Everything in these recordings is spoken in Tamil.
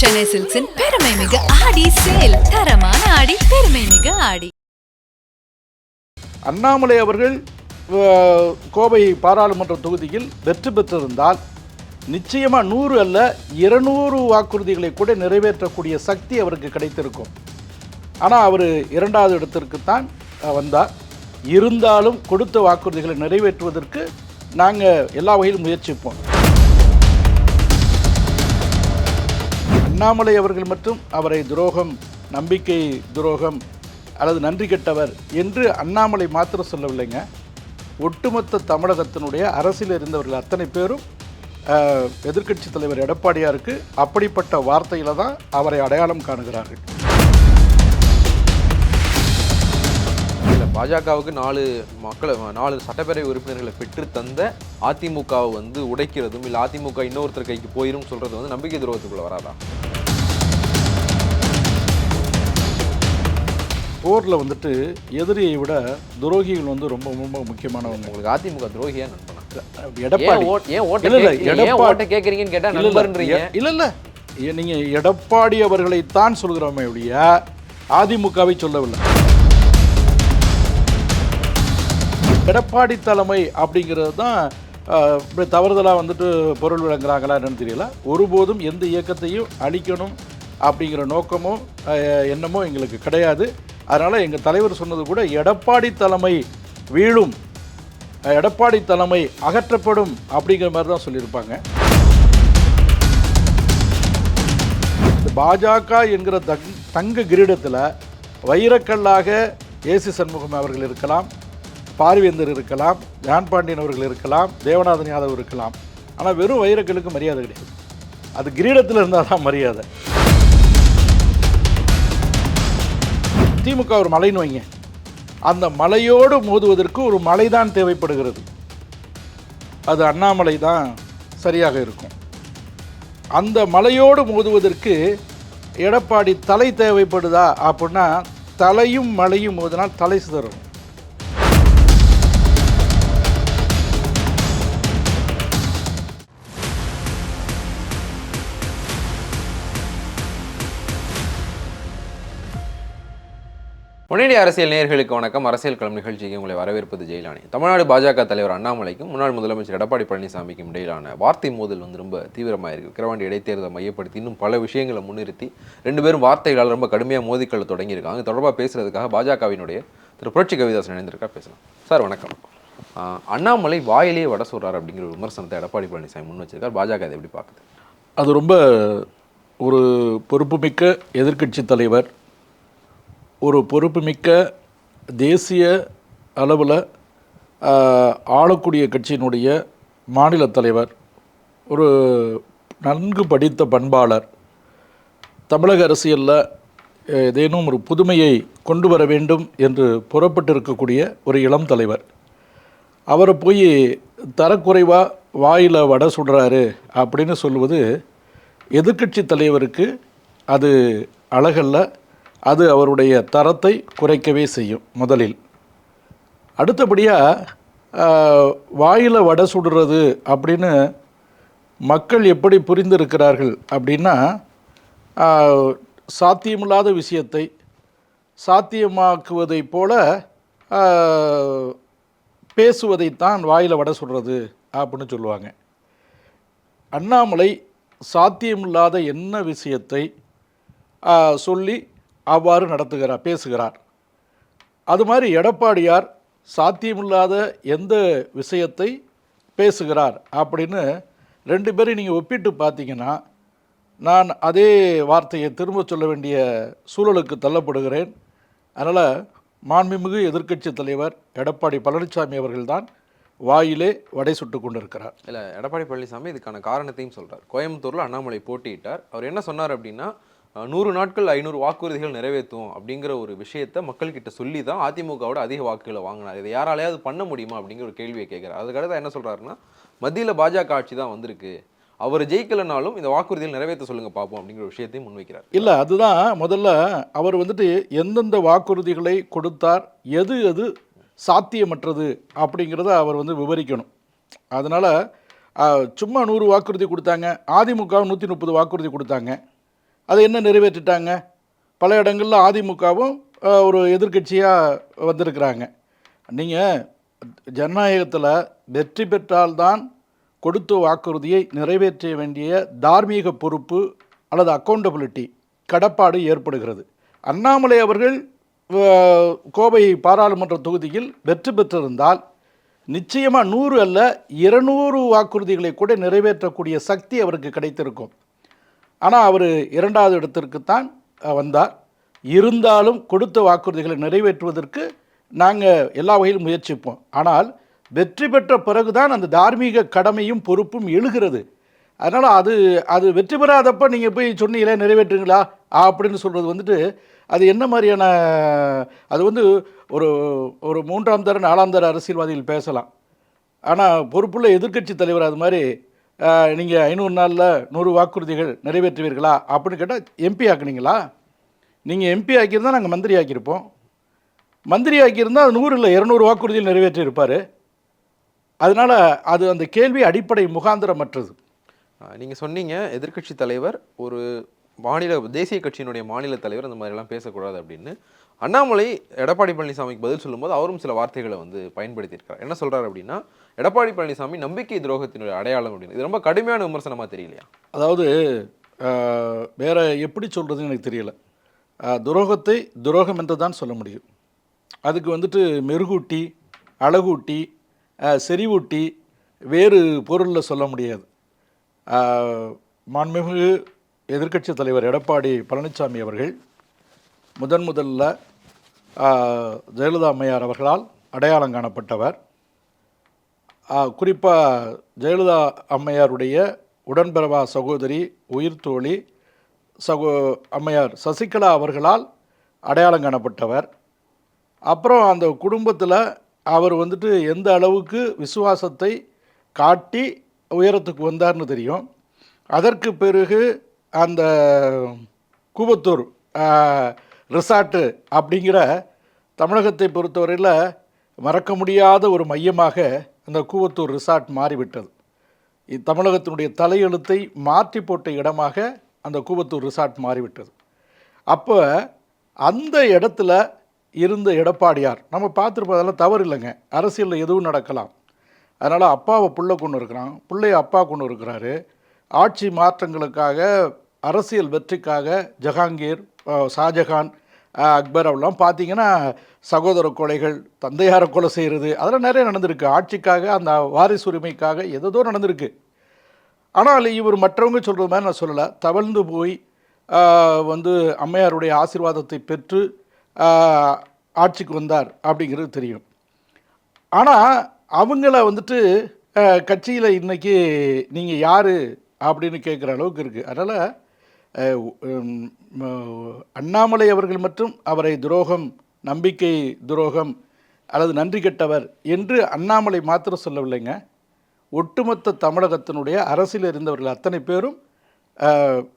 சென்னை சில்க்ஸின் பெருமை மிகு ஆடி சேல். தரமான ஆடி பெருமை மிகு ஆடி. அண்ணாமலை அவர்கள் கோவை பாராளுமன்ற தொகுதியில் வெற்றி பெற்றிருந்தால் நிச்சயமாக நூறு அல்ல இருநூறு வாக்குறுதிகளை கூட நிறைவேற்றக்கூடிய சக்தி அவருக்கு கிடைத்திருக்கும். ஆனால் அவர் இரண்டாவது இடத்திற்குத்தான் வந்தார். இருந்தாலும் கொடுத்த வாக்குறுதிகளை நிறைவேற்றுவதற்கு நாங்கள் எல்லா வகையிலும் முயற்சிப்போம். அண்ணாமலை அவர்கள் மட்டும் அவரை துரோகம் நம்பிக்கை துரோகம் அல்லது நன்றி கெட்டவர் என்று அண்ணாமலை மாத்திரம் சொல்லவில்லைங்க. ஒட்டுமொத்த தமிழகத்தினுடைய அரசில் இருந்தவர்கள் அத்தனை பேரும் எதிர்க்கட்சி தலைவர் எடப்பாடியாருக்கு அப்படிப்பட்ட வார்த்தையில் தான் அவரை அடையாளம் காணுகிறார்கள். பாஜகவுக்கு நாலு மக்களை நாலு சட்டப்பேரவை உறுப்பினர்களை பெற்று தந்த அதிமுகவை வந்து உடைக்கிறதும் இல்லை அதிமுக இன்னொருத்தர் கைக்கு போயிரும் சொல்கிறது வந்து நம்பிக்கை துரோகத்துக்குள்ளே வராதான் போரில் வந்துட்டு எதிரியை விட துரோகிகள் வந்து ரொம்ப ரொம்ப முக்கியமானவங்க. உங்களுக்கு அதிமுக துரோகியா எடப்பாடி. ஏன் ஓட்- ஏன் ஓட்டை கேட்கறீங்கன்னு கேட்டா இல்ல, இல்ல, நண்பர்ன்றீங்க. இல்ல இல்ல. எ- நீங்க எடப்பாடி அவர்களைத்தான் சொல்கிறோமே ஒழிய அதிமுகவை சொல்லவில்லை. எடப்பாடி தலைமை அப்படிங்கிறது தான் இப்படி தவறுதலாக வந்துட்டு பொருள் விளங்குறாங்களா என்னன்னு தெரியல. ஒருபோதும் எந்த இயக்கத்தையும் அழிக்கணும் அப்படிங்கிற நோக்கமோ எண்ணமோ எங்களுக்கு கிடையாது. அதனால் எங்கள் தலைவர் சொன்னது கூட எடப்பாடி தலைமை வீழும் எடப்பாடி தலைமை அகற்றப்படும் அப்படிங்கிற மாதிரி தான் சொல்லியிருப்பாங்க. இந்த பாஜக என்கிற தங் தங்க கிரீடத்தில் வைரக்கல்லாக ஏசி சண்முகம் அவர்கள் இருக்கலாம் பார்வேந்தர் இருக்கலாம் ஜான் பாண்டியன் அவர்கள் இருக்கலாம் தேவநாதன் யாதவ் இருக்கலாம். ஆனால் வெறும் வைரக்கல்லுக்கு மரியாதை கிடையாது. அது கிரீடத்தில் இருந்தால் தான் மரியாதை. திமுக ஒரு மலைன்னு வைங்க. அந்த மலையோடு மோதுவதற்கு ஒரு மலை தான் தேவைப்படுகிறது. அது அண்ணாமலை தான் சரியாக இருக்கும். அந்த மலையோடு மோதுவதற்கு எடப்பாடி தலை தேவைப்படுதா? அப்படின்னா தலையும் மலையும் மோதினால் தலை சிதறும். ஒன்னிய அரசியல் நேர்களுக்கு வணக்கம். அரசியல் களம் நிகழ்ச்சிக்கு உங்களை வரவேற்பது ஜெயிலானி தமிழ்நாடு பாஜக தலைவர் அண்ணாமலைக்கும் முன்னாள் முதலமைச்சர் எடப்பாடி பழனிசாமிக்கும் இடையிலான வார்த்தை மோதல் வந்து ரொம்ப தீவிரமாக இருக்கு விக்கிரவாண்டி இடைத்தேர்தலை மையப்படுத்தி இன்னும் பல விஷயங்களை முன்னிறுத்தி ரெண்டு பேரும் வார்த்தைகளால் ரொம்ப கடுமையாக மோதிக்கொள்ள தொடங்கியிருக்காங்க. தொடர்பாக பேசுறதுக்காக பாஜகவினுடைய திரு புரட்சி கவிதாசன் இணைந்திருக்கா பேசலாம். சார் வணக்கம். அண்ணாமலை வாயிலே வட சொல்றாரு அப்படிங்கிற ஒரு விமர்சனத்தை எடப்பாடி பழனிசாமி முன் வச்சிருக்கார். பாஜக அதை எப்படி பார்க்குது? அது ரொம்ப ஒரு பொறுப்புமிக்க எதிர்க்கட்சி தலைவர் ஒரு பொறுப்புமிக்க தேசிய அளவில் ஆளக்கூடிய கட்சியினுடைய மாநில தலைவர் ஒரு நன்கு படித்த பண்பாளர் தமிழக அரசியலில் ஏதேனும் ஒரு புதுமையை கொண்டு வர வேண்டும் என்று புறப்பட்டிருக்கக்கூடிய ஒரு இளம் தலைவர். அவரை போய் தரக்குறைவாக வாயில் வடை சுடுறாரு அப்படின்னு சொல்லுவது எதிர்க்கட்சி தலைவருக்கு அது அழகல்ல. அது அவருடைய தரத்தை குறைக்கவே செய்யும் முதலில். அடுத்தபடியாக வாயில் வடை சுடுறது அப்படின்னு மக்கள் எப்படி புரிந்திருக்கிறார்கள் அப்படின்னா சாத்தியமில்லாத விஷயத்தை சாத்தியமாக்குவதைப் போல பேசுவதைத்தான் வாயில் வடை சுடுறது அப்படின்னு சொல்லுவாங்க. அண்ணாமலை சாத்தியமில்லாத என்ன விஷயத்தை சொல்லி அவ்வாறு நடத்துகிறார் பேசுகிறார். அது மாதிரி எடப்பாடியார் சாத்தியமில்லாத எந்த விஷயத்தை பேசுகிறார் அப்படின்னு ரெண்டு பேரையும் நீங்கள் ஒப்பிட்டு பார்த்தீங்கன்னா நான் அதே வார்த்தையை திரும்ப சொல்ல வேண்டிய சூழலுக்கு தள்ளப்படுகிறேன். அதனால் மாண்புமிகு எதிர்க்கட்சி தலைவர் எடப்பாடி பழனிசாமி அவர்கள்தான் வாயிலே வடை சுட்டு கொண்டிருக்கிறார். இல்லை எடப்பாடி பழனிசாமி இதுக்கான காரணத்தையும் சொல்கிறார் கோயம்புத்தூரில் அண்ணாமலை போட்டியிட்டார். அவர் என்ன சொன்னார் அப்படின்னா நூறு நாட்கள் ஐநூறு வாக்குறுதிகள் நிறைவேற்றும் அப்படிங்கிற ஒரு விஷயத்த மக்கள்கிட்ட சொல்லி தான் அதிமுகவோட அதிக வாக்குகளை வாங்கினார். இதை யாராலையாவது பண்ண முடியுமா அப்படிங்கிற ஒரு கேள்வியை கேட்கிறார். அதுக்கடுத்து என்ன சொல்கிறாருன்னா மத்தியில் பாஜக ஆட்சி தான் வந்திருக்கு. அவர் ஜெயிக்கலைனாலும் இந்த வாக்குறுதிகள் நிறைவேற்ற சொல்லுங்கள் பார்ப்போம் அப்படிங்கிற விஷயத்தையும் முன்வைக்கிறார். இல்லை அதுதான் முதல்ல அவர் வந்துட்டு எந்தெந்த வாக்குறுதிகளை கொடுத்தார் எது எது சாத்தியமற்றது அப்படிங்கிறத அவர் வந்து விவரிக்கணும். அதனால் சும்மா நூறு வாக்குறுதி கொடுத்தாங்க அதிமுக நூற்றி முப்பது வாக்குறுதி கொடுத்தாங்க. அதை என்ன நிறைவேற்றிட்டாங்க? பல இடங்களில் அதிமுகவும் ஒரு எதிர்க்கட்சியாக வந்திருக்கிறாங்க. நீங்கள் ஜனநாயகத்தில் வெற்றி பெற்றால்தான் கொடுத்த வாக்குறுதியை நிறைவேற்ற வேண்டிய தார்மீக பொறுப்பு அல்லது அக்கௌண்டபிலிட்டி கடப்பாடு ஏற்படுகிறது. அண்ணாமலை அவர்கள் கோவை பாராளுமன்ற தொகுதியில் வெற்றி பெற்றிருந்தால் நிச்சயமாக நூறு அல்ல இருநூறு வாக்குறுதிகளை கூட நிறைவேற்றக்கூடிய சக்தி அவருக்கு கிடைத்திருக்கும். ஆனால் அவர் இரண்டாவது இடத்திற்குத்தான் தான் வந்தார். இருந்தாலும் கொடுத்த வாக்குறுதிகளை நிறைவேற்றுவதற்கு நாங்கள் எல்லா வகையிலும் முயற்சிப்போம். ஆனால் வெற்றி பெற்ற பிறகுதான் அந்த தார்மீக கடமையும் பொறுப்பும் எழுகிறது. அதனால் அது அது வெற்றி பெறாதப்போ நீங்கள் போய் சொன்னீங்களே நிறைவேற்றுங்களா அப்படின்னு சொல்கிறது வந்துட்டு அது என்ன மாதிரியான அது வந்து ஒரு ஒரு மூன்றாம் தர நாலாம் தர அரசியல்வாதிகள் பேசலாம். ஆனால் பொறுப்புள்ள எதிர்க்கட்சி தலைவர் அது மாதிரி நீங்கள் ஐநூறு நாளில் நூறு வாக்குறுதிகள் நிறைவேற்றுவீர்களா? அப்படின்னு கேட்டால் எம்பி ஆக்குனீங்களா? நீங்கள் எம்பி ஆக்கியிருந்தால் நாங்கள் மந்திரி ஆக்கியிருப்போம். மந்திரி ஆக்கியிருந்தால் அது நூறு இல்லை இரநூறு வாக்குறுதிகள் நிறைவேற்றியிருப்பார். அதனால் அது அந்த கேள்வி அடிப்படை முகாந்திரமற்றது. நீங்கள் சொன்னீங்க எதிர்க்கட்சி தலைவர் ஒரு மாநில தேசிய கட்சியினுடைய மாநில தலைவர் அந்த மாதிரிலாம் பேசக்கூடாது அப்படின்னு அண்ணாமலை எடப்பாடி பழனிசாமிக்கு பதில் சொல்லும்போது அவரும் சில வார்த்தைகளை வந்து பயன்படுத்தியிருக்கார் என்ன சொல்கிறார் அப்படின்னா எடப்பாடி பழனிசாமி நம்பிக்கை துரோகத்தினுடைய அடையாளம் அப்படின்னு. இது ரொம்ப கடுமையான விமர்சனமாக தெரியலையா? அதாவது வேறு வேற எப்படி சொல்கிறதுன்னு எனக்கு தெரியல. துரோகத்தை துரோகம் என்று தான் சொல்ல முடியும். அதுக்கு வந்துட்டு மெருகூட்டி அழகூட்டி செறிவூட்டி வேறு பொருளில் சொல்ல முடியாது. மாண்புமிகு எதிர்க்கட்சி தலைவர் எடப்பாடி பழனிசாமி அவர்கள் முதன் முதல்ல ஜெயலலிதா அம்மையார் அவர்களால் அடையாளம் காணப்பட்டவர். குறிப்பாக ஜெயலலிதா அம்மையாருடைய உடன்பிறவா சகோதரி உயிர் தோழி சகோ அம்மையார் சசிகலா அவர்களால் அடையாளம் காணப்பட்டவர். அப்புறம் அந்த குடும்பத்தில் அவர் வந்துட்டு எந்த அளவுக்கு விசுவாசத்தை காட்டி உயரத்துக்கு வந்தார்னு தெரியும். அதற்கு பிறகு அந்த கூவத்தூர் ரிசார்ட்டு அப்படிங்கிற தமிழகத்தை பொறுத்தவரையில் மறக்க முடியாத ஒரு மையமாக அந்த கூவத்தூர் ரிசார்ட் மாறிவிட்டது. தமிழகத்தினுடைய தலையெழுத்தை மாற்றி போட்ட இடமாக அந்த கூவத்தூர் ரிசார்ட் மாறிவிட்டது. அப்போ அந்த இடத்துல இருந்த எடப்பாடியார் நம்ம பார்த்துருப்போம் அதெல்லாம் தவறு இல்லைங்க. அரசியலில் எதுவும் நடக்கலாம். அதனால் அப்பாவை புள்ள கொண்டு இருக்கிறான் பிள்ளைய அப்பா கொண்டு இருக்கிறாரு. ஆட்சி மாற்றங்களுக்காக அரசியல் வெற்றிக்காக ஜஹாங்கீர் ஷாஜஹான் அக்பர் அவெல்லாம் பார்த்தீங்கன்னா சகோதர கொலைகள் தந்தையாரை கொலை செய்கிறது அதெல்லாம் நிறைய நடந்திருக்கு. ஆட்சிக்காக அந்த வாரிசு உரிமைக்காக எதோ நடந்திருக்கு. ஆனால் இவர் மற்றவங்க சொல்கிறது மாதிரி நான் சொல்லலை. தவழ்ந்து போய் வந்து அம்மையாருடைய ஆசீர்வாதத்தை பெற்று ஆட்சிக்கு வந்தார் அப்படிங்கிறது தெரியும். ஆனால் அவங்கள வந்துட்டு கட்சியில் இன்றைக்கி நீங்கள் யார்? அப்படின்னு கேட்குற அளவுக்கு இருக்குது அதனால் அண்ணாமலை அவர்கள் மட்டும் அவரை துரோகம் நம்பிக்கை துரோகம் அல்லது நன்றி கெட்டவர் என்று அண்ணாமலை மாத்திரம் சொல்லவில்லைங்க. ஒட்டுமொத்த தமிழகத்தினுடைய அரசில் இருந்தவர்கள் அத்தனை பேரும்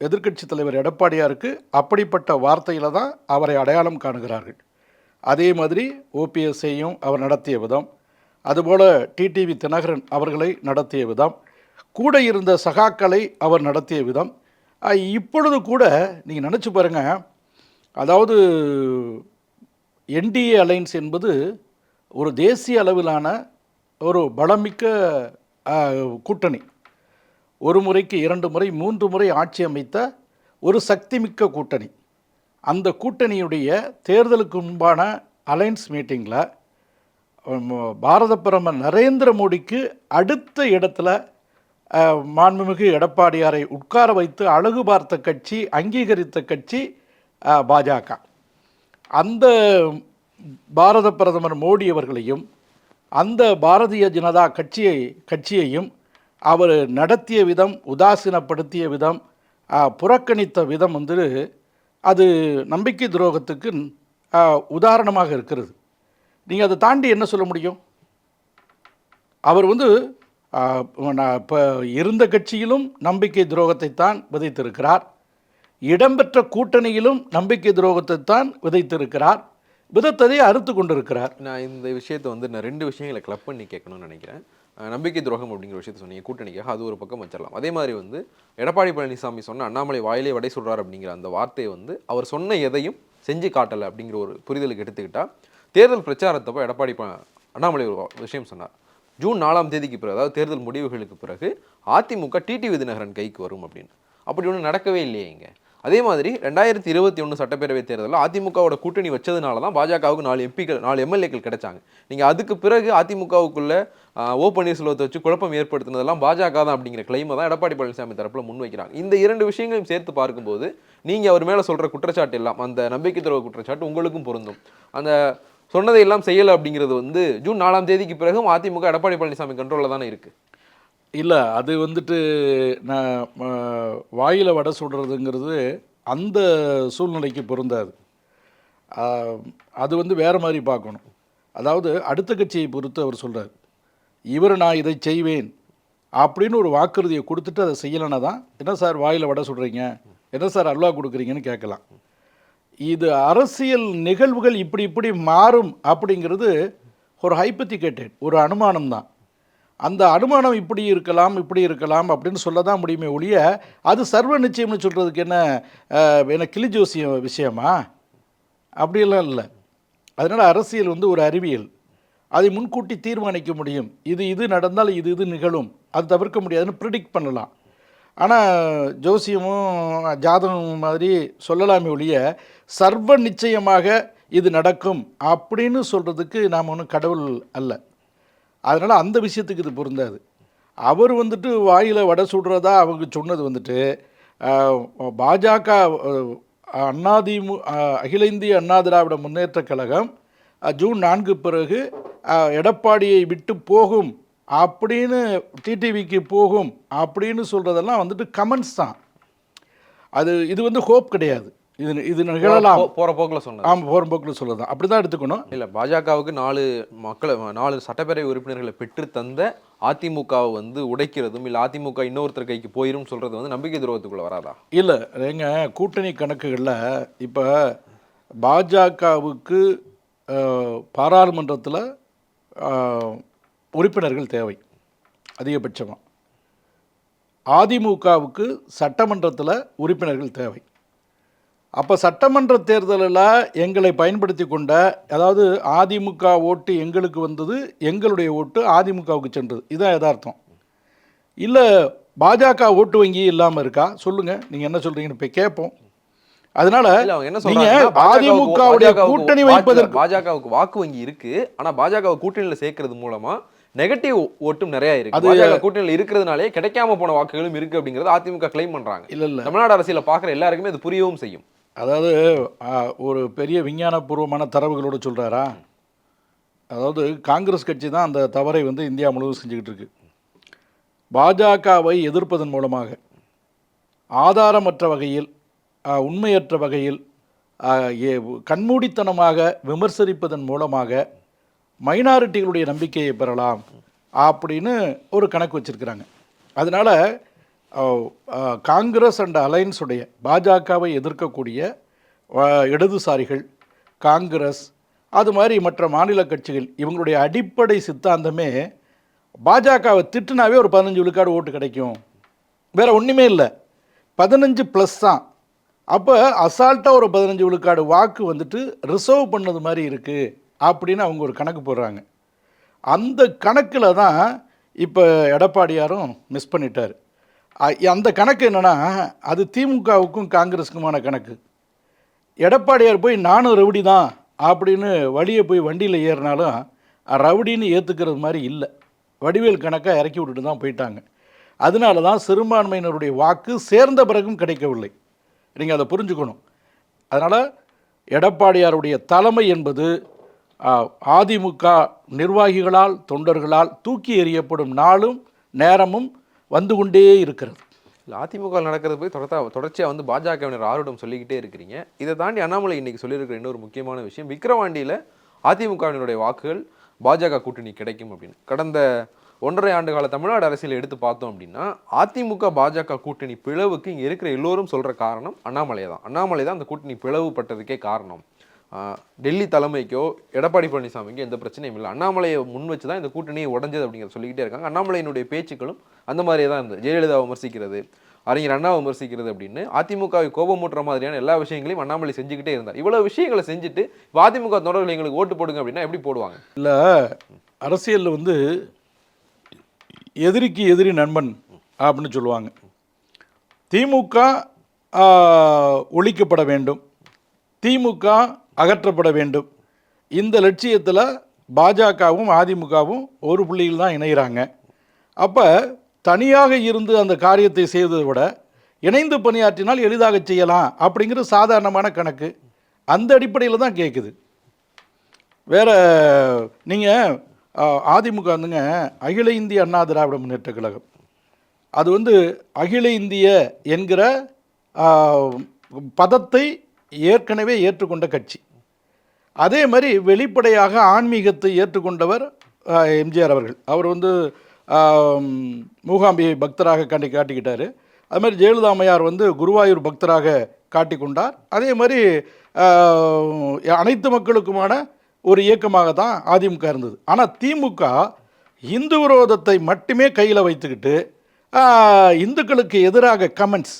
எதிர்க்கட்சி தலைவர் எடப்பாடியாருக்கு அப்படிப்பட்ட வார்த்தையில் தான் அவரை அடையாளம் காணுகிறார்கள். அதே மாதிரி ஓபிஎஸ்ஐயும் அவர் நடத்திய விதம். அதுபோல் டிடிவி தினகரன் அவர்களை நடத்திய விதம். கூட இருந்த சகாக்களை அவர் நடத்திய விதம். இப்பொழுது கூட நீங்கள் நினச்சி பாருங்கள் அதாவது என்டிஏ அலைன்ஸ் என்பது ஒரு தேசிய அளவிலான ஒரு பலமிக்க கூட்டணி. ஒரு முறைக்கு இரண்டு முறை மூன்று முறை ஆட்சி அமைத்த ஒரு சக்திமிக்க கூட்டணி. அந்த கூட்டணியுடைய தேர்தலுக்கு முன்பான அலைன்ஸ் மீட்டிங்கில் பாரத பிரதமர் நரேந்திர மோடிக்கு அடுத்த இடத்துல மாண்புமிகு எடப்பாடியாரை உட்கார வைத்து அழகு பார்த்த கட்சி அங்கீகரித்த கட்சி பாஜக. அந்த பாரத பிரதமர் மோடி அவர்களையும் அந்த பாரதிய ஜனதா கட்சியை கட்சியையும் அவர் நடத்திய விதம் உதாசீனப்படுத்திய விதம் புறக்கணித்த விதம் வந்து அது நம்பிக்கை துரோகத்துக்கு உதாரணமாக இருக்கிறது. நீங்கள் அதை தாண்டி என்ன சொல்ல முடியும்? அவர் வந்து இப்போ இருந்த கட்சியிலும் நம்பிக்கை துரோகத்தை தான் விதைத்திருக்கிறார். இடம்பெற்ற கூட்டணியிலும் நம்பிக்கை துரோகத்தை தான் விதைத்திருக்கிறார். விதத்ததை அறுத்து கொண்டிருக்கிறார். நான் இந்த விஷயத்தை வந்து நான் ரெண்டு விஷயங்களை கிளப் பண்ணி கேட்கணும்னு நினைக்கிறேன். நம்பிக்கை துரோகம் அப்படிங்கிற விஷயத்த சொன்னீங்க. கூட்டணிக்காக அது ஒரு பக்கம் வச்சிடலாம். அதே மாதிரி வந்து எடப்பாடி பழனிசாமி சொன்ன அண்ணாமலை வாயிலே வடை சொல்கிறார் அப்படிங்கிற அந்த வார்த்தையை வந்து அவர் சொன்ன எதையும் செஞ்சு காட்டலை அப்படிங்கிற ஒரு புரிதலுக்கு எடுத்துக்கிட்டால் தேர்தல் பிரச்சாரத்தப்போ எடப்பாடி ப- அண்ணாமலை ஒரு விஷயம் சொன்னார். ஜூன் நாலாம் தேதிக்கு பிறகு அதாவது தேர்தல் முடிவுகளுக்கு பிறகு அதிமுக டிடி விதிநகரன் கைக்கு வரும் அப்படின்னு. அப்படி ஒன்றும் நடக்கவே இல்லையே இங்கே. அதே மாதிரி ரெண்டாயிரத்தி இருபத்தி ஒன்று சட்டப்பேரவை தேர்தலில் அதிமுகவோட கூட்டணி வச்சதுனால தான் பாஜகவுக்கு நாலு எம்பிக்கள் நாலு எம்எல்ஏக்கள் கிடைச்சாங்க. நீங்கள் அதுக்கு பிறகு அதிமுகவுக்குள்ள ஓ பன்னீர்செல்வத்தை வச்சு குழப்பம் ஏற்படுத்தினதெல்லாம் பாஜக தான் அப்படிங்கிற கிளைமை தான் எடப்பாடி பழனிசாமி தரப்பில் முன்வைக்கிறாங்க இந்த இரண்டு விஷயங்களையும் சேர்த்து பார்க்கும்போது நீங்கள் அவர் மேலே சொல்கிற குற்றச்சாட்டு எல்லாம் அந்த நம்பிக்கை துறவு குற்றச்சாட்டு உங்களுக்கும் பொருந்தும். அந்த சொன்னதை எல்லாம் செய்யலை அப்படிங்கிறது வந்து ஜூன் நாலாம் தேதிக்கு பிறகும் அதிமுக எடப்பாடி பழனிசாமி கண்ட்ரோலில் தானே இருக்குது இல்லை அது வந்துட்டு நான் வாயில் வடை சுடுறதுங்கிறது அந்த சூழ்நிலைக்கு பொருந்தாது. அது வந்து வேறு மாதிரி பார்க்கணும். அதாவது அடுத்த கட்சியை பொறுத்து அவர் சொல்கிறார் இவர் நான் இதை செய்வேன் அப்படின்னு ஒரு வாக்குறுதியை கொடுத்துட்டு அதை செய்யலைன்னா தான் என்ன சார் வாயில் வடை சுடுறீங்க? என்ன சார் அல்வா கொடுக்குறீங்கன்னு கேட்கலாம். இது அரசியல் நிகழ்வுகள் இப்படி இப்படி மாறும் அப்படிங்கிறது ஒரு ஹைப்பத்திகேட்டட் ஒரு அனுமானம் தான் அந்த அனுமானம் இப்படி இருக்கலாம் இப்படி இருக்கலாம் அப்படின்னு சொல்ல தான் முடியுமே ஒழிய அது சர்வ நிச்சயம்னு சொல்கிறதுக்கு என்ன என்ன கிளி ஜோசியம் விஷயமா? அப்படியெல்லாம் இல்லை. அதனால் அரசியல் வந்து ஒரு அறிவியல். அதை முன்கூட்டி தீர்மானிக்க முடியும். இது இது நடந்தால் இது இது நிகழும். அது தவிர்க்க முடியாதுன்னு ப்ரிடிக்ட் பண்ணலாம். ஆனால் ஜோசியமும் ஜாதகமும் மாதிரி சொல்லலாமே ஒழிய சர்வ நிச்சயமாக இது நடக்கும் அப்படின்னு சொல்கிறதுக்கு நாம் ஒன்றும் கடவுள் அல்ல. அதனால் அந்த விஷயத்துக்கு இது பொருந்தாது. அவர் வந்துட்டு வாயில் வடை சுடுறதா அவங்க சொன்னது வந்துட்டு பாஜக அண்ணாதிமு அகில இந்திய அண்ணா திராவிட முன்னேற்றக் கழகம் ஜூன் நான்கு பிறகு எடப்பாடியை விட்டு போகும் அப்படின்னு டிடிவிக்கு போகும் அப்படின்னு சொல்கிறதெல்லாம் வந்துட்டு கமெண்ட்ஸ் தான். அது இது வந்து ஹோப் கிடையாது. இது இது நிகழலாம். போ- போற போக்குல சொன்னது ஆமாம் போகிற போக்கில் சொல்லதான் அப்படி தான் எடுத்துக்கணும். இல்ல பாஜகவுக்கு நாலு மக்களை நாலு சட்டப்பேரவை உறுப்பினர்களை பெற்று தந்த அதிமுகவை வந்து உடைக்கிறதும் இல்ல அதிமுக இன்னொருத்தர் கைக்கு போயிரும் சொல்றது வந்து நம்பிக்கை துரோகத்துக்குள்ள வராதா? இல்லை எங்க கூட்டணி கணக்குகளில் இப்போ பாஜகவுக்கு பாராளுமன்றத்தில் உறுப்பினர்கள் தேவை அதிகபட்சமாக அதிமுகவுக்கு சட்டமன்றத்தில் உறுப்பினர்கள் தேவை. அப்போ சட்டமன்ற தேர்தலில் எங்களை பயன்படுத்தி கொண்ட அதாவது அதிமுக ஓட்டு எங்களுக்கு வந்தது எங்களுடைய ஓட்டு அதிமுகவுக்கு சென்றது. இதுதான் யதார்த்தம். இல்லை பாஜக ஓட்டு வங்கி இல்லாமல் இருக்கா? சொல்லுங்கள் நீங்கள் என்ன சொல்கிறீங்கன்னு இப்போ கேட்போம் அதனால நீங்க அதிமுகவுடைய கூட்டணி வைப்பதற்கு பாஜகவுக்கு வாக்கு வங்கி இருக்கு. ஆனா பாஜகவை கூட்டணியில சேர்க்கறது மூலமா நெகட்டிவ் ஓட்டும் நிறைய இருக்கு. அது- பாஜக கூட்டணியில இருக்கிறதுனாலே கிடைக்காம போன வாக்குகளும் இருக்கு அப்படிங்கறது அதிமுக கிளைம் பண்றாங்க. இல்லை இல்லை. தமிழ்நாடு அரசியல பாக்குற எல்லாருக்குமே அது புரியவும் செய்யும். அதாவது ஒரு பெரிய விஞ்ஞானபூர்வமான தரவுகளோடு சொல்கிறாரா அதாவது காங்கிரஸ் கட்சி தான் அந்த தவறை வந்து இந்தியா முழுவதும் செஞ்சுக்கிட்டு இருக்கு. பாஜகவை எதிர்ப்பதன் மூலமாக ஆதாரமற்ற வகையில் உண்மையற்ற வகையில் கண்மூடித்தனமாக விமர்சரிப்பதன் மூலமாக மைனாரிட்டிகளுடைய நம்பிக்கையை பெறலாம் அப்படின்னு ஒரு கணக்கு வச்சுருக்கிறாங்க. அதனால் காங்கிரஸ் அண்ட் அலைன்ஸுடைய பாஜகவை எதிர்க்கக்கூடிய இடதுசாரிகள் காங்கிரஸ் அது மாதிரி மற்ற மாநில கட்சிகள் இவங்களுடைய அடிப்படை சித்தாந்தமே பாஜகவை திட்டுனாவே ஒரு பதினஞ்சு விழுக்காடு ஓட்டு கிடைக்கும். வேறு ஒன்றுமே இல்லை. பதினஞ்சு ப்ளஸ் தான். அப்போ அசால்ட்டாக ஒரு பதினஞ்சு விழுக்காடு வாக்கு வந்துட்டு ரிசர்வ் பண்ணது மாதிரி இருக்குது அப்படின்னு அவங்க ஒரு கணக்கு போடுறாங்க. அந்த கணக்கில் தான் இப்போ எடப்பாடியாரும் மிஸ் பண்ணிட்டார். அந்த கணக்கு என்னென்னா அது திமுகவுக்கும் காங்கிரஸுக்குமான கணக்கு. எடப்பாடியார் போய் நானும் ரவுடி தான் அப்படின்னு வழியை போய் வண்டியில் ஏறினாலும் ரவுடின்னு ஏற்றுக்கிறது மாதிரி இல்லை. வடிவேல் கணக்காக இறக்கி விட்டுட்டு தான் போயிட்டாங்க. அதனால தான் சிறுபான்மையினருடைய வாக்கு சேர்ந்த பிறகும் கிடைக்கவில்லை. நீங்கள் அதை புரிஞ்சுக்கணும். அதனால் எடப்பாடியாருடைய தலைமை என்பது அதிமுக நிர்வாகிகளால் தொண்டர்களால் தூக்கி எறியப்படும் நாளும் நேரமும் வந்து கொண்டே இருக்கிறது. இல்லை அதிமுக நடக்கிறது போய் தொடர்த்தா தொடர்ச்சியாக வந்து பாஜகவினர் ஆர்வடம் சொல்லிக்கிட்டே இருக்கிறீங்க. இதை தாண்டி அண்ணாமலை இன்றைக்கி சொல்லியிருக்கிற இன்னொரு முக்கியமான விஷயம் விக்ரவாண்டியில் அதிமுகவினுடைய வாக்குகள் பாஜக கூட்டணி கிடைக்கும் அப்படின்னு. கடந்த ஒன்றரை ஆண்டு கால தமிழ்நாடு அரசியல் எடுத்து பார்த்தோம் அப்படின்னா அதிமுக பாஜக கூட்டணி பிளவுக்கு இங்கே இருக்கிற எல்லோரும் சொல்கிற காரணம் அண்ணாமலை தான் அண்ணாமலை தான் அந்த கூட்டணி பிளவுபட்டதுக்கே காரணம். டெல்லி தலைமைக்கோ எடப்பாடி பழனிசாமிக்கோ எந்த பிரச்சனையும் இல்லை. அண்ணாமலையை முன் வச்சு தான் இந்த கூட்டணியை உடஞ்சது அப்படிங்கிறத சொல்லிக்கிட்டே இருக்காங்க. அண்ணாமலையினுடைய பேச்சுக்களும் அந்த மாதிரியே தான் இருந்தது. ஜெயலலிதா விமர்சிக்கிறது அறிஞர் அண்ணா விமர்சிக்கிறது அப்படின்னு அதிமுகவை கோபமூட்டுற மாதிரியான எல்லா விஷயங்களையும் அண்ணாமலை செஞ்சுக்கிட்டே இருந்தார். இவ்வளோ விஷயங்களை செஞ்சுட்டு அதிமுக தொடர்கள் எங்களுக்கு ஓட்டு போடுங்க அப்படின்னா எப்படி போடுவாங்க? இல்லை அரசியலில் வந்து எதிரிக்கு எதிரி நண்பன் அப்படின்னு சொல்லுவாங்க. திமுக ஒழிக்கப்பட வேண்டும். திமுக அகற்றப்பட வேண்டும். இந்த லட்சியத்தில் பாஜகவும் அதிமுகவும் ஒரு புள்ளியில் தான் இணைகிறாங்க அப்போ தனியாக இருந்து அந்த காரியத்தை செய்வதை விட இணைந்து பணியாற்றினால் எளிதாக செய்யலாம் அப்படிங்கிறது சாதாரணமான கணக்கு. அந்த அடிப்படையில் தான் கேட்குது வேற நீங்கள் அதிமுக வந்துங்க அகில இந்திய அண்ணா திராவிட முன்னேற்ற கழகம். அது வந்து அகில இந்திய என்கிற பதத்தை ஏற்கனவே ஏற்றுக்கொண்ட கட்சி. அதே மாதிரி வெளிப்படையாக ஆன்மீகத்தை ஏற்றுக்கொண்டவர் எம்ஜிஆர் அவர்கள். அவர் வந்து மூகாம்பியை பக்தராக காட்டி காட்டிக்கிட்டார். அது மாதிரி ஜெயலலிதா அம்மையார் வந்து குருவாயூர் பக்தராக காட்டிக்கொண்டார். அதே மாதிரி அனைத்து மக்களுக்குமான ஒரு இயக்கமாக தான் அதிமுக இருந்தது. ஆனால் திமுக இந்து விரோதத்தை மட்டுமே கையில் வைத்துக்கிட்டு இந்துக்களுக்கு எதிராக கமெண்ட்ஸ்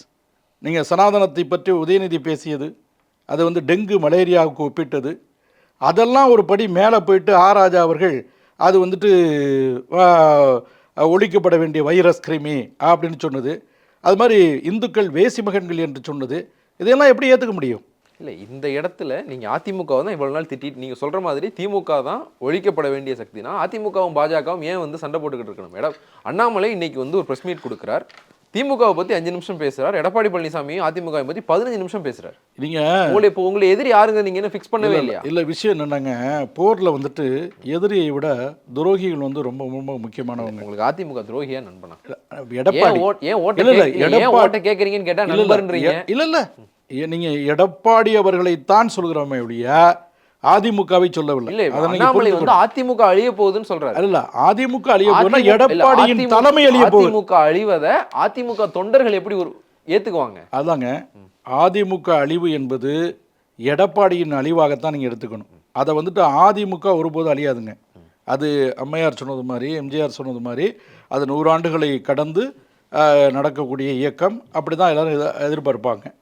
நீங்கள் சனாதனத்தை பற்றி உதயநிதி பேசியது அது வந்து டெங்கு மலேரியாவுக்கு ஒப்பிட்டது. அதெல்லாம் ஒரு படி மேலே போயிட்டு ஆ ராஜா அவர்கள் அது வந்துட்டு ஒழிக்கப்பட வேண்டிய வைரஸ் கிருமி அப்படின்னு சொன்னது. அது மாதிரி இந்துக்கள் வேசி மகன்கள் என்று சொன்னது. இதையெல்லாம் எப்படி ஏற்றுக்க முடியும்? இல்லை இந்த இடத்துல நீங்கள் அதிமுகவை தான் இவ்வளோ நாள் திட்டிட்டு நீங்கள் சொல்கிற மாதிரி திமுக தான் ஒழிக்கப்பட வேண்டிய சக்தினா அதிமுகவும் பாஜகவும் ஏன் வந்து சண்டை போட்டுக்கிட்டு இருக்கணும்? மேடம் அண்ணாமலை இன்னைக்கு வந்து ஒரு ப்ரெஸ் மீட் கொடுக்குறார். திமுகவை பற்றி அஞ்சு நிமிஷம் பேசுறார். எடப்பாடி பழனிசாமியும் அதிமுகவை பற்றி பதினஞ்சு நிமிஷம் பேசுறார். நீங்கள் உங்களை இப்போ உங்களை எதிரி யாருங்க? நீங்க என்ன ஃபிக்ஸ் பண்ணவே இல்லையா? இல்லை விஷயம் என்னன்னாங்க போரில் வந்துட்டு எதிரியை விட துரோகிகள் வந்து ரொம்ப ரொம்ப முக்கியமானவங்க. உங்களுக்கு அதிமுக துரோகியா நண்பனா? எடப்பாடி. ஏன் ஓட்ட இல்ல, ஓட்ட கேக்குறீங்கன்னு கேட்டா இல்ல, இல்ல, நண்பர்ன்றீங்க? இல்ல இல்ல. நீங்க எடப்பாடி அவர்களைத்தான் சொல்கிறோமே ஒழிய அதிமுகவை சொல்லவில்லை. நீங்க அண்ணாமலை வந்து அதிமுக அழிய போகுதுன்னு சொல்றாரு. இல்ல அதிமுக அழிய இல்ல, எடப்பாடியின் தலைமை அழிய போகுது. அதிமுக அழிவத அதிமுக தொண்டர்கள் எப்படி ஒரு ஏத்துக்குவாங்க? அதாங்க அதிமுக அழிவு என்பது எடப்பாடியின் அழிவாகத்தான் நீங்கள் எடுத்துக்கணும். அதை வந்துட்டு அதிமுக ஒருபோதும் அழியாதுங்க. அது அம்மையார் சொன்னது மாதிரி எம்ஜிஆர் சொன்னது மாதிரி அது நூறாண்டுகளை கடந்து நடக்கக்கூடிய இயக்கம். அப்படி தான் எல்லாரும் எத- எதிர்பார்ப்பாங்க.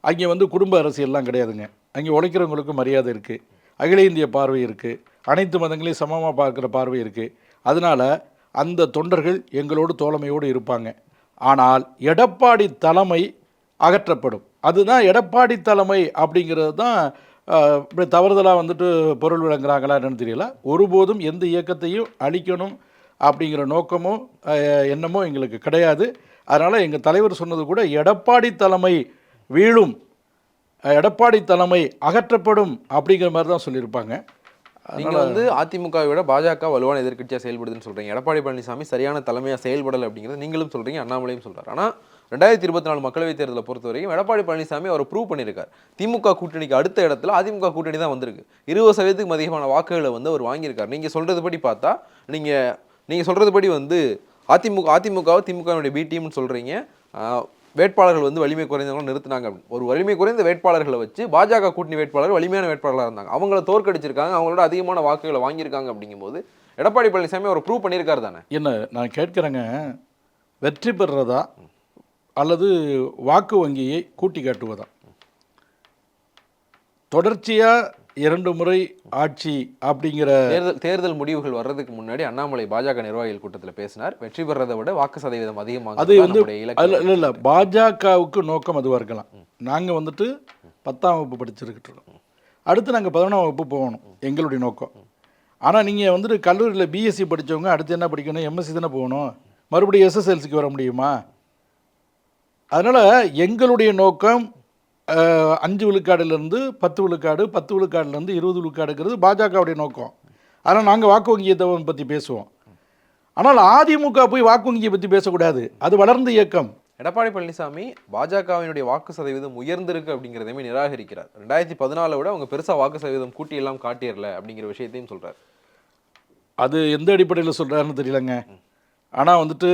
அங்கே வந்து குடும்ப அரசியல்லாம் கிடையாதுங்க. அங்கே உழைக்கிறவங்களுக்கு மரியாதை இருக்குது அகில இந்திய பார்வை இருக்குது அனைத்து மதங்களையும் சமமாக பார்க்குற பார்வை இருக்குது அதனால் அந்த தொண்டர்கள் எங்களோடு தோழமையோடு இருப்பாங்க. ஆனால் எடப்பாடி தலைமை அகற்றப்படும். அதுதான் எடப்பாடி தலைமை அப்படிங்கிறது தான் இப்படி தவறுதலாக வந்துட்டு பொருள் விளங்குறாங்களா என்னன்னு தெரியல. ஒருபோதும் எந்த இயக்கத்தையும் அழிக்கணும் அப்படிங்கிற நோக்கமோ எண்ணமோ எங்களுக்கு கிடையாது. அதனால் எங்கள் தலைவர் சொன்னது கூட எடப்பாடி தலைமை வீழும் எடப்பாடி தலைமை அகற்றப்படும் அப்படிங்கிற மாதிரி தான் சொல்லியிருப்பாங்க. நீங்கள் வந்து அதிமுகவை விட பாஜக வலுவான எதிர்கட்சியாக செயல்படுதுன்னு சொல்கிறீங்க எடப்பாடி பழனிசாமி சரியான தலைமையாக செயல்படலை அப்படிங்கிறத நீங்களும் சொல்கிறீங்க அண்ணாமலையும் சொல்கிறார் ஆனால் ரெண்டாயிரத்தி இருபத்தி நாலு மக்களவைத் தேர்தலை பொறுத்த வரைக்கும் எடப்பாடி பழனிசாமி அவர் ப்ரூவ் பண்ணியிருக்கார். திமுக கூட்டணிக்கு அடுத்த இடத்துல அதிமுக கூட்டணி தான் வந்திருக்கு. இருபது சதவீதத்துக்கும் அதிகமான வாக்குகளை வந்து அவர் வாங்கியிருக்கார். நீங்கள் சொல்கிறது படி பார்த்தா நீங்கள் நீங்கள் சொல்கிறது படி வந்து அதிமுக அதிமுகவை திமுகவினுடைய பி டீம்னு சொல்கிறீங்க வேட்பாளர்கள் வந்து வலிமை குறைந்தவங்க நிறுத்தினாங்க அப்படின்னு. ஒரு வலிமை குறைந்த வேட்பாளர்களை வச்சு பாஜக கூட்டணி வேட்பாளர் வலிமையான வேட்பாளராக இருந்தாங்க. அவங்கள தோற்கடிச்சிருக்காங்க அவங்களோட அதிகமான வாக்குகளை வாங்கியிருக்காங்க அப்படிங்கும்போது எடப்பாடி பழனிசாமி அவர் ப்ரூவ் பண்ணியிருக்காரு தானே? என்ன நான் கேட்குறேங்க வெற்றி பெறுறதா அல்லது வாக்கு வங்கியை கூட்டி காட்டுவதா? தொடர்ச்சியாக இரண்டு முறை ஆட்சி அப்படிங்கிற தேர்தல் தேர்தல் முடிவுகள் வர்றதுக்கு முன்னாடி அண்ணாமலை பாஜக நிர்வாகிகள் கூட்டத்தில் பேசினார். வெற்றி பெறதை விட வாக்கு சதவீதம் அதிகமாக அது வந்து இல்லை இல்லை. பாஜகவுக்கு நோக்கம் அதுவாக இருக்கலாம். நாங்கள் வந்துட்டு பத்தாம் வகுப்பு படிச்சிருக்கிட்டு அடுத்து நாங்கள் பதினொன்றாம் வகுப்பு போகணும். எங்களுடைய நோக்கம். ஆனால் நீங்கள் வந்துட்டு கல்லூரியில் பிஎஸ்சி படிச்சவங்க அடுத்து என்ன படிக்கணும்? எம்எஸ்சி தானே போகணும். மறுபடியும் எஸ்எஸ்எல்சிக்கு வர முடியுமா? அதனால் எங்களுடைய நோக்கம் அஞ்சு விழுக்காடுலேருந்து பத்து விழுக்காடு பத்து விழுக்காடுலேருந்து இருபது விழுக்காடுங்கிறது பாஜகவுடைய நோக்கம். ஆனால் நாங்கள் வாக்கு வங்கியத்தை பற்றி பேசுவோம். ஆனால் அதிமுக போய் வாக்கு வங்கியை பற்றி பேசக்கூடாது. அது வளர்ந்த இயக்கம். எடப்பாடி பழனிசாமி பாஜகவினுடைய வாக்கு சதவீதம் உயர்ந்திருக்கு அப்படிங்கிறதையுமே நிராகரிக்கிறார். ரெண்டாயிரத்தி பதினாலை விட அவங்க பெருசா வாக்கு சதவீதம் கூட்டி எல்லாம் காட்டியறல அப்படிங்கிற விஷயத்தையும் சொல்றாரு. அது எந்த அடிப்படையில் சொல்கிறாருன்னு தெரியலங்க. ஆனால் வந்துட்டு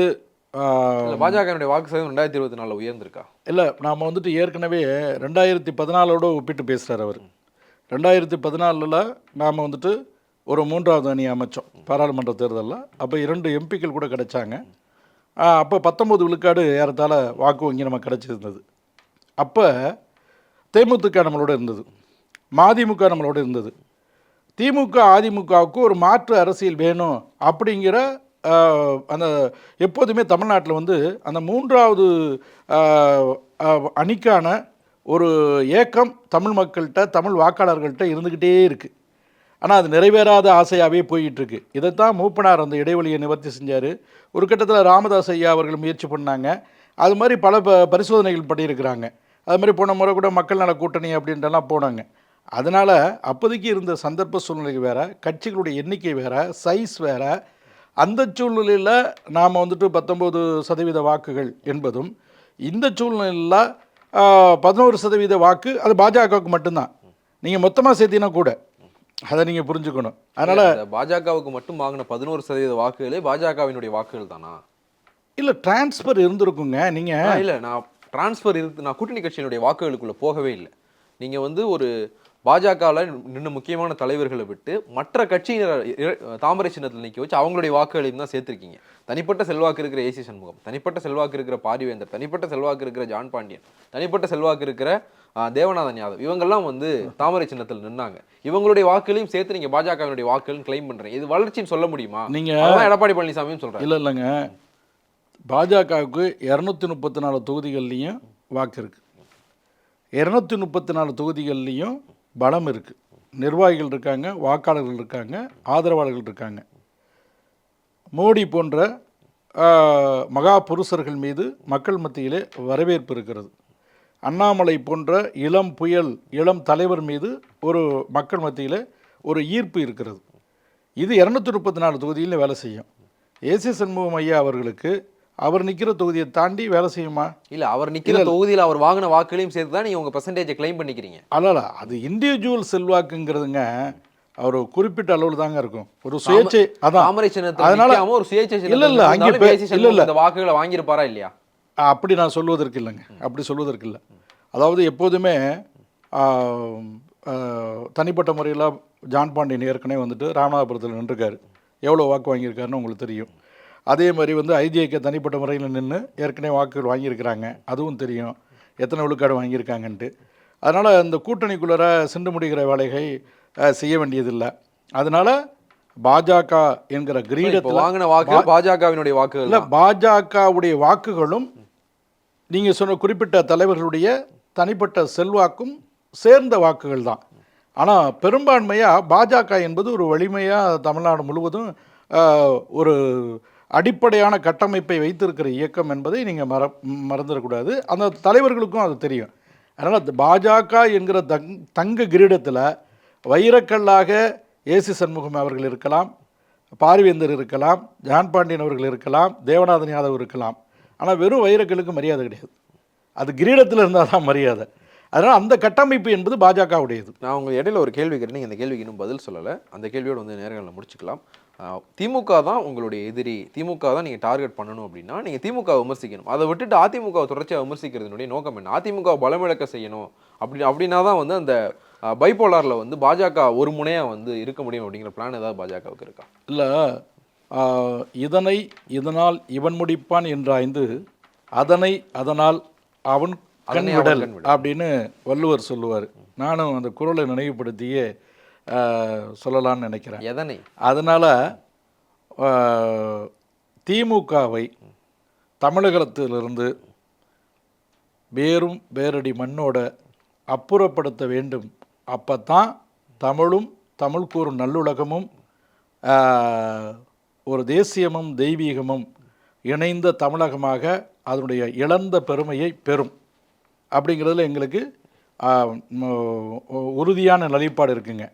பாஜகவினுடைய வாக்கு சதவீதம் ரெண்டாயிரத்தி இருபத்தி நாலுல உயர்ந்திருக்கா? இல்லை நாம் வந்துட்டு ஏற்கனவே ரெண்டாயிரத்தி பதினாலோட ஒப்பிட்டு பேசுகிறார் அவர். ரெண்டாயிரத்தி பதினாலில் நாம் வந்துட்டு ஒரு மூன்றாவது அணி அமைச்சோம் பாராளுமன்ற தேர்தலில். அப்போ இரண்டு எம்பிக்கள் கூட கிடைச்சாங்க. அப்போ பத்தொம்பது விழுக்காடு ஏறத்தாழ வாக்கு வங்கி நமக்கு கிடைச்சிருந்தது. அப்போ தேமுதிக நம்மளோட இருந்தது. மதிமுக நம்மளோட இருந்தது. திமுக அதிமுகவுக்கு ஒரு மாற்று அரசியல் வேணும் அப்படிங்கிற அந்த எப்போதுமே தமிழ்நாட்டில் வந்து அந்த மூன்றாவது அணிக்கான ஒரு ஏக்கம் தமிழ் மக்கள்கிட்ட தமிழ் வாக்காளர்கள்ட்ட இருந்துக்கிட்டே இருக்குது ஆனால் அது நிறைவேறாத ஆசையாகவே போயிட்டுருக்கு. இதைத்தான் மூப்பனார் அந்த இடைவெளியை நிவர்த்தி செஞ்சார். ஒரு கட்டத்தில் ராமதாஸ் ஐயா அவர்கள் முயற்சி பண்ணாங்க. அது மாதிரி பல ப பரிசோதனைகள் பண்ணியிருக்கிறாங்க. அது மாதிரி போன முறை கூட மக்கள் நல கூட்டணி அப்படின்ட்டுலாம் போனாங்க. அதனால் அப்போதைக்கு இருந்த சந்தர்ப்ப சூழ்நிலை வேறு கட்சிகளுடைய எண்ணிக்கை வேறு சைஸ் வேறு அந்த சூழ்நிலையில் நாம் வந்துட்டு பத்தொம்போது சதவீத வாக்குகள் என்பதும் இந்த சூழ்நிலையில் பதினோரு சதவீத வாக்கு அது பாஜகவுக்கு மட்டும்தான். நீங்கள் மொத்தமாக சேர்த்தீங்கன்னா கூட அதை நீங்கள் புரிஞ்சுக்கணும். அதனால் பாஜகவுக்கு மட்டும் வாங்கின பதினோரு சதவீத வாக்குகளே பாஜகவினுடைய வாக்குகள் தானா? இல்லை டிரான்ஸ்ஃபர் இருந்திருக்குங்க நீங்கள் இல்ல நான் டிரான்ஸ்ஃபர் இருக்கு நான் கூட்டணி கட்சியினுடைய வாக்குகளுக்குள்ள போகவே இல்லை. நீங்க வந்து ஒரு பாஜகவில் நின்று முக்கியமான தலைவர்களை விட்டு மற்ற கட்சியினர் தாமரை சின்னத்தில் நிற்க வச்சு அவங்களுடைய வாக்குகளையும் தான் சேர்த்திருக்கீங்க. தனிப்பட்ட செல்வாக்கு இருக்கிற ஏசி சண்முகம் தனிப்பட்ட செல்வாக்கு இருக்கிற பாரிவேந்தர் தனிப்பட்ட செல்வாக்கு இருக்கிற ஜான் பாண்டியன் தனிப்பட்ட செல்வாக்கு இருக்கிற தேவநாதன் யாதவ் இவங்கெல்லாம் வந்து தாமரை சின்னத்தில் நின்னாங்க. இவங்களுடைய வாக்குகளையும் சேர்த்து நீங்க பாஜகவினுடைய வாக்குகள் கிளைம் பண்றீங்க. இது வளர்ச்சின்னு சொல்ல முடியுமா? நீங்க அதான் எடப்பாடி பழனிசாமியும் சொல்றாரு. இல்லை இல்லைங்க. பாஜகவுக்கு இரநூத்தி முப்பத்தி நாலு தொகுதிகள்லையும் வாக்கு இருக்குது இரநூத்தி முப்பத்தி நாலு தொகுதிகள்லையும் பலம் இருக்குது நிர்வாகிகள் இருக்காங்க வாக்காளர்கள் இருக்காங்க ஆதரவாளர்கள் இருக்காங்க. மோடி போன்ற மகா புருஷர்கள் மீது மக்கள் மத்தியிலே வரவேற்பு இருக்கிறது. அண்ணாமலை போன்ற இளம் புயல் இளம் தலைவர் மீது ஒரு மக்கள் மத்தியில் ஒரு ஈர்ப்பு இருக்கிறது. இது இரநூத்தி முப்பத்தி நாலு தொகுதியில் வேலை செய்யும். ஏசி சண்முகம் ஐயா அவர்களுக்கு அவர் நிற்கிற தொகுதியை தாண்டி வேலை செய்யுமா? இல்ல அவர் நிக்கிற தொகுதியில் அவர் வாங்கின வாக்குகளையும் சேர்த்து தான் நீங்க உங்க பெர்சன்டேஜை கிளைம் பண்ணிக்கிறீங்க. அல்ல அது இண்டிவிஜுவல் செல்வாக்குங்கிறதுங்க அவர் குறிப்பிட்ட அளவில் தாங்க இருக்கும். ஒரு சுயேட்சை அதான். தாமரை அதனால ஒரு சுயேட்சை இல்ல, இல்ல, அங்கே இல்ல, இல்ல. வாக்குகளை வாங்கியிருப்பாரா இல்லையா? அப்படி நான் சொல்வதற்கு இல்லைங்க. அப்படி சொல்வதற்கு இல்லை. அதாவது எப்போதுமே தனிப்பட்ட முறையில் ஜான் பாண்டியன் ஏற்கனவே வந்துட்டு ராமநாதபுரத்தில் நின்றுருக்காரு. எவ்வளோ வாக்கு வாங்கியிருக்காருன்னு உங்களுக்கு தெரியும். அதே மாதிரி வந்து ஐஜிஐக்கு தனிப்பட்ட முறையில் நின்று ஏற்கனவே வாக்குகள் வாங்கியிருக்கிறாங்க. அதுவும் தெரியும். எத்தனை விழுக்காடு வாங்கியிருக்காங்கன்ட்டு. அதனால் இந்த கூட்டணிக்குள்ளர சென்று முடிகிற வேலையை ஆ, செய்ய வேண்டியதில்லை. அதனால் பாஜக என்கிற கிரீடத்தில் வாங்கின வாக்கு பாஜகவினுடைய வாக்குகள் இல்லை. பாஜகவுடைய வாக்குகளும் நீங்கள் சொன்ன குறிப்பிட்ட தலைவர்களுடைய தனிப்பட்ட செல்வாக்கும் சேர்ந்த வாக்குகள் தான். ஆனால் பெரும்பான்மையாக பாஜக என்பது ஒரு வலிமையாக தமிழ்நாடு முழுவதும் ஒரு அடிப்படையான கட்டமைப்பை வைத்திருக்கிற இயக்கம் என்பதை நீங்கள் மற மறந்துடக்கூடாது. அந்த தலைவர்களுக்கும் அது தெரியும். அதனால் பாஜக என்கிற தங் தங்க கிரீடத்தில் வைரக்கல்லாக ஏசி சண்முகம் அவர்கள் இருக்கலாம் பார்வேந்தர் இருக்கலாம் ஜான் பாண்டியன் அவர்கள் இருக்கலாம் தேவநாதன் யாதவ் இருக்கலாம். ஆனால் வெறும் வைரக்கலுக்கு மரியாதை கிடையாது. அது கிரீடத்தில் இருந்தால் தான் மரியாதை. அதனால் அந்த கட்டமைப்பு என்பது பாஜகவுடையது. நான் உங்க இடையில ஒரு கேள்வி கேட்டேன். நீங்க அந்த கேள்விக்கு இன்னும் பதில் சொல்லலை. அந்த கேள்வியோட வந்து நேரங்களில் முடிச்சுக்கலாம். திமுக தான் உங்களுடைய எதிரி. திமுக தான் நீங்க டார்கெட் பண்ணணும் அப்படின்னா நீங்க திமுக விமர்சிக்கணும். அதை விட்டுட்டு அதிமுக தொடர்ச்சியாக விமர்சிக்கிறதுனுடைய நோக்கம் என்ன? அதிமுக பலமிழக்க செய்யணும். அப்படி அப்படின்னா தான் வந்து அந்த பைபோலார்ல வந்து பாஜக ஒரு முனையா வந்து இருக்க முடியும் அப்படிங்கிற பிளான் ஏதாவது பாஜகவுக்கு இருக்கா? இல்லை. இதனை இதனால் இவன் முடிப்பான் என்றாய்ந்து அதனை அதனால் அவன் அதனை அவன் கண்விடல். அப்படின்னு வள்ளுவர் சொல்லுவார். நானும் அந்த குரலை நினைவுபடுத்தியே சொல்லலாம்னு நினைக்கிறேன். எதனை? அதனால் திமுகவை தமிழகத்திலிருந்து வேரும் வேரடி மண்ணோட அப்புறப்படுத்த வேண்டும். அப்போ தான் தமிழும் தமிழ் கூறும் நல்லுலகமும் ஒரு தேசியமும் தெய்வீகமும் இணைந்த தமிழகமாக அதனுடைய இழந்த பெருமையை பெறும். அப்படிங்கிறதுல எங்களுக்கு உறுதியான நிலைப்பாடு இருக்குங்க.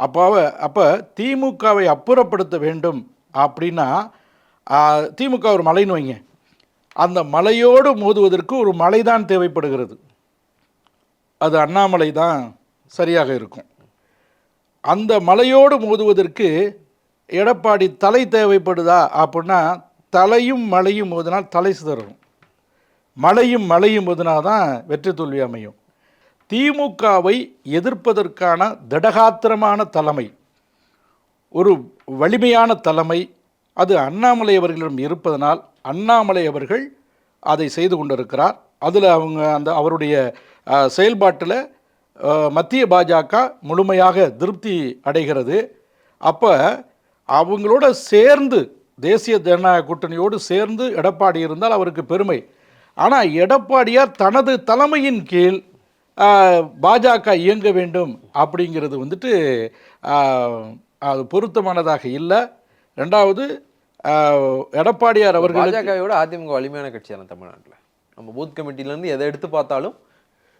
அப்போ அப்போ திமுகவை அப்புறப்படுத்த வேண்டும் அப்படின்னா திமுக ஒரு மலைன்னு வைங்க அந்த மலையோடு மோதுவதற்கு ஒரு மலை தான் தேவைப்படுகிறது. அது அண்ணாமலை தான் சரியாக இருக்கும். அந்த மலையோடு மோதுவதற்கு எடப்பாடி தலை தேவைப்படுதா அப்படின்னா தலையும் மலையும் மோதினால் தலை சிதறும் மலையும் மலையும் மோதினா தான் வெற்றி தோல்வி அமையும். திமுகவை எதிர்ப்பதற்கான திடகாத்திரமான தலைமை ஒரு வலிமையான தலைமை அது அண்ணாமலை அவர்களிடம் இருப்பதனால் அண்ணாமலை அவர்கள் அதை செய்து கொண்டிருக்கிறார். அதில் அவங்க அந்த அவருடைய செயல்பாட்டில் மத்திய பாஜக முழுமையாக திருப்தி அடைகிறது. அப்போ அவங்களோட சேர்ந்து தேசிய ஜனநாயக கூட்டணியோடு சேர்ந்து எடப்பாடி இருந்தால் அவருக்கு பெருமை. ஆனால் எடப்பாடியார் தனது தலைமையின் கீழ் பாஜக இயங்க வேண்டும் அப்படிங்கிறது வந்துட்டு அது பொருத்தமானதாக இல்லை. ரெண்டாவது எடப்பாடியார் அவர்கள் பாஜகவோட அதிமுக வலிமையான கட்சி தானே தமிழ்நாட்டில். நம்ம பூத் கமிட்டிலேருந்து எதை எடுத்து பார்த்தாலும்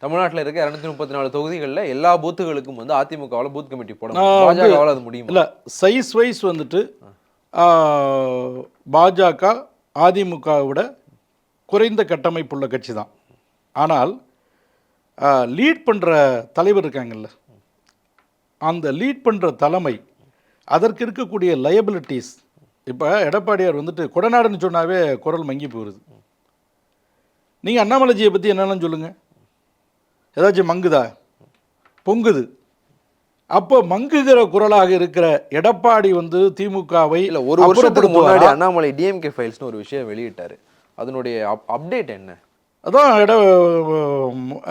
தமிழ்நாட்டில் இருக்க இரநூத்தி முப்பத்தி நாலு தொகுதிகளில் எல்லா பூத்துகளுக்கும் வந்து அதிமுகவால் பூத் கமிட்டி போட நான் முடியும். வந்து- பாஜகவால் அது முடியும்? இல்லை சைஸ் வைஸ் வந்துட்டு பாஜக அதிமுகவை விட குறைந்த கட்டமைப்புள்ள கட்சி தான் ஆனால் லீட் பண்ணுற தலைவர் இருக்காங்கல்ல. அந்த லீட் பண்ணுற தலைமை அதற்கு இருக்கக்கூடிய லயபிலிட்டிஸ் இப்போ எடப்பாடியார் வந்துட்டு கொடநாடுன்னு சொன்னாவே குரல் மங்கி போகுது நீங்கள் அண்ணாமலைஜியை பற்றி என்னென்னு சொல்லுங்கள் ஏதாச்சும் மங்குதா? பொங்குது. அப்போ மங்குகிற குரலாக இருக்கிற எடப்பாடி வந்து திமுகவை இல்ல ஒரு வருஷத்துக்கு முன்னாடி? அண்ணாமலை டிஎம்கே ஃபைல்ஸ்னு ஒரு விஷயம் வெளியிட்டாரு. அதனுடைய அப்டேட் என்ன? அதான் இட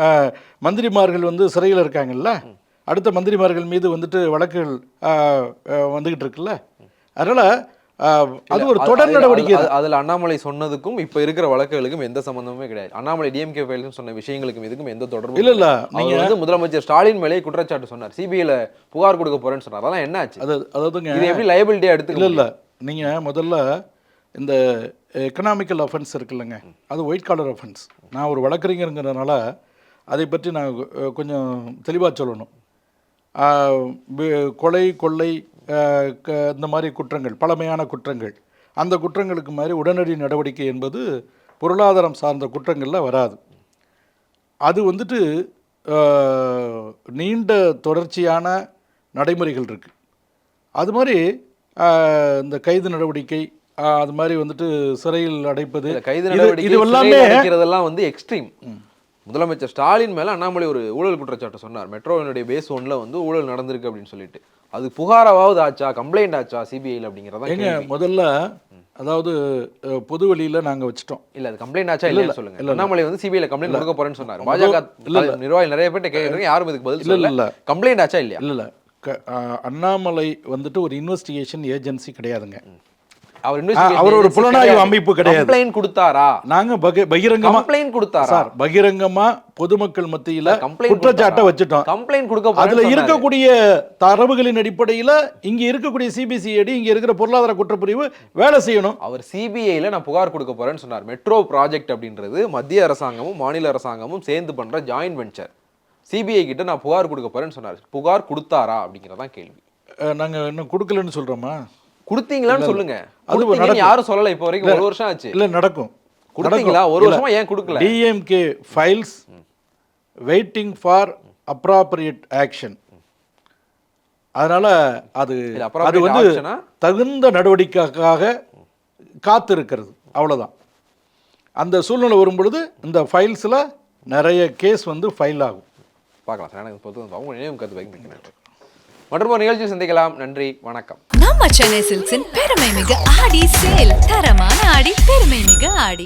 அஹ், மந்திரிமார்கள் வந்து சிறையில் இருக்காங்கல்ல? அடுத்த மந்திரிமார்கள் மீது வந்துட்டு வழக்குகள் வந்துகிட்டு இருக்குல்ல? அதனால அது ஒரு இல்ல, தொடர் நடவடிக்கை. அதுல அண்ணாமலை சொன்னதுக்கும் இப்ப இருக்கிற வழக்குகளுக்கும் எந்த சம்பந்தமுமே கிடையாது. அண்ணாமலை டிஎம்கே ஃபைல்ஸ் சொன்ன விஷயங்களுக்கும் இதுக்கும் எந்த தொடர்பும் இல்ல இல்ல அவர் நீங்க வந்து முதலமைச்சர் ஸ்டாலின் மேலே குற்றச்சாட்டு சொன்னார். சிபிஐல புகார் கொடுக்க போறேன்னு சொன்னார். அதெல்லாம் என்ன ஆச்சு அது அதாவதுங்க இது எப்படி லைபிலிட்டியா இல்ல எடுத்துக்க இல்ல நீங்க முதல்ல இந்த எக்கனாமிக்கல் அஃபென்ஸ் இருக்குல்லங்க. அது ஒயிட் காலர் அஃபென்ஸ் நான் ஒரு வழக்கறிஞருங்கிறதுனால அதை பற்றி நான் கொஞ்சம் தெளிவாக சொல்லணும். கொலை கொள்ளை க- இந்த மாதிரி குற்றங்கள் பழமையான குற்றங்கள் அந்த குற்றங்களுக்கு மாதிரி உடனடி நடவடிக்கை என்பது பொருளாதாரம் சார்ந்த குற்றங்களில் வராது. அது வந்துட்டு நீண்ட தொடர்ச்சியான நடைமுறைகள் இருக்குது அது மாதிரி இந்த கைது நடவடிக்கை அது மாதிரி வந்துட்டு சிறையில் அடைப்பது. இல்ல, கைது நடவடிக்கை இது எல்லாமே அடைக்கிறதெல்லாம் வந்து எக்ஸ்ட்ரீம் முதலமைச்சர் ஸ்டாலின் மேல அண்ணாமலை ஒரு ஊழல் குற்றச்சாட்டு சொன்னார். மெட்ரோவினுடைய பேஸ் ஒன்ல வந்து ஊழல் நடந்திருக்கு அப்படின்னு சொல்லிட்டு. அது புகாராவது ஆச்சா கம்ப்ளைண்ட் ஆச்சா சிபிஐல அப்படிங்கறதா கேள்வி. முதல்ல அதாவது பொது வெளியில் நாங்கள் வச்சிட்டோம். இல்ல அது கம்ப்ளைண்ட் ஆச்சா இல்லையா சொல்லுங்க. அண்ணாமலை வந்து சிபிஐல கம்ப்ளைண்ட் கொடுக்க போறேன்னு சொன்னாரு. பாஜக இல்ல, இல்ல. நிர்வாகி நிறைய பேர்ட்ட கேக்குறீங்க யாரும் இதுக்கு பதில் இல்ல, இல்ல. கம்ப்ளைண்ட் ஆச்சா இல்லையா? இல்லை இல்லை. அண்ணாமலை வந்துட்டு ஒரு இன்வெஸ்டிகேஷன் ஏஜென்சி கிடையாதுங்க. அவர் அவர் ஒரு புலனாய்வு அமைப்பு கிடையாது. கம்ப்ளைண்ட் கொடுத்தாரா? நாங்கள் பகி பகிரங்கமாக கம்ப்ளைண்ட் கொடுத்தாரா? சார் பகிரங்கமா பொதுமக்கள் மத்தியில குற்றச்சாட்டை வச்சுட்டோம். கம்ப்ளைண்ட் கொடுக்க அதுல. இருக்கக்கூடிய தரவுகளின் அடிப்படையில இங்க இருக்கக்கூடிய சிபிசிஐடி இங்க இருக்கிற பொருளாதார குற்றப்பிரிவு வேலை செய்யணும். அவர் சிபிஐல நான் புகார் கொடுக்க போறேன்னு சொன்னார். மெட்ரோ ப்ராஜெக்ட் அப்படின்றது மத்திய அரசாங்கமும் மாநில அரசாங்கமும் சேர்ந்து பண்ற ஜாயின்ட் வெஞ்சர் சிபிஐ கிட்ட நான் புகார் கொடுக்க போறேன்னு சொன்னார். புகார் கொடுத்தாரா அப்படிங்கறதான் கேள்வி. நாங்க இன்னும் கொடுக்கலன்னு சொல்றோமா? கொடுத்தீங்களான்னு சொல்லுங்க. அது. யாரும் சொல்லல இப்போ வரைக்கும் ஒரு வருஷம் ஆச்சு. இல்ல நடக்கும். கொடுத்தீங்களா? ஒரு வருஷமா ஏன் கொடுக்கல? DMK files waiting for appropriate action அதனால அது அது வந்து? தகுந்த நடவடிக்கைக்காக காத்திருக்கிறது. அவ்வளவுதான். அந்த சூழ்நிலை வரும் பொழுது இந்த ஃபைல்ஸில் நிறைய கேஸ் வந்து ஃபைல் ஆகும். பார்க்கலாம் சார். எனக்கு பொறுத்து அவங்க நினைவு கருத்து வைக்க நன்றி மற்றும் ஒரு நிகழ்ச்சி சந்திக்கலாம். நன்றி வணக்கம். நம்ம சென்னை சில்க்ஸின் பெருமை மிகு ஆடி சேல். தரமான ஆடி பெருமை மிகு ஆடி.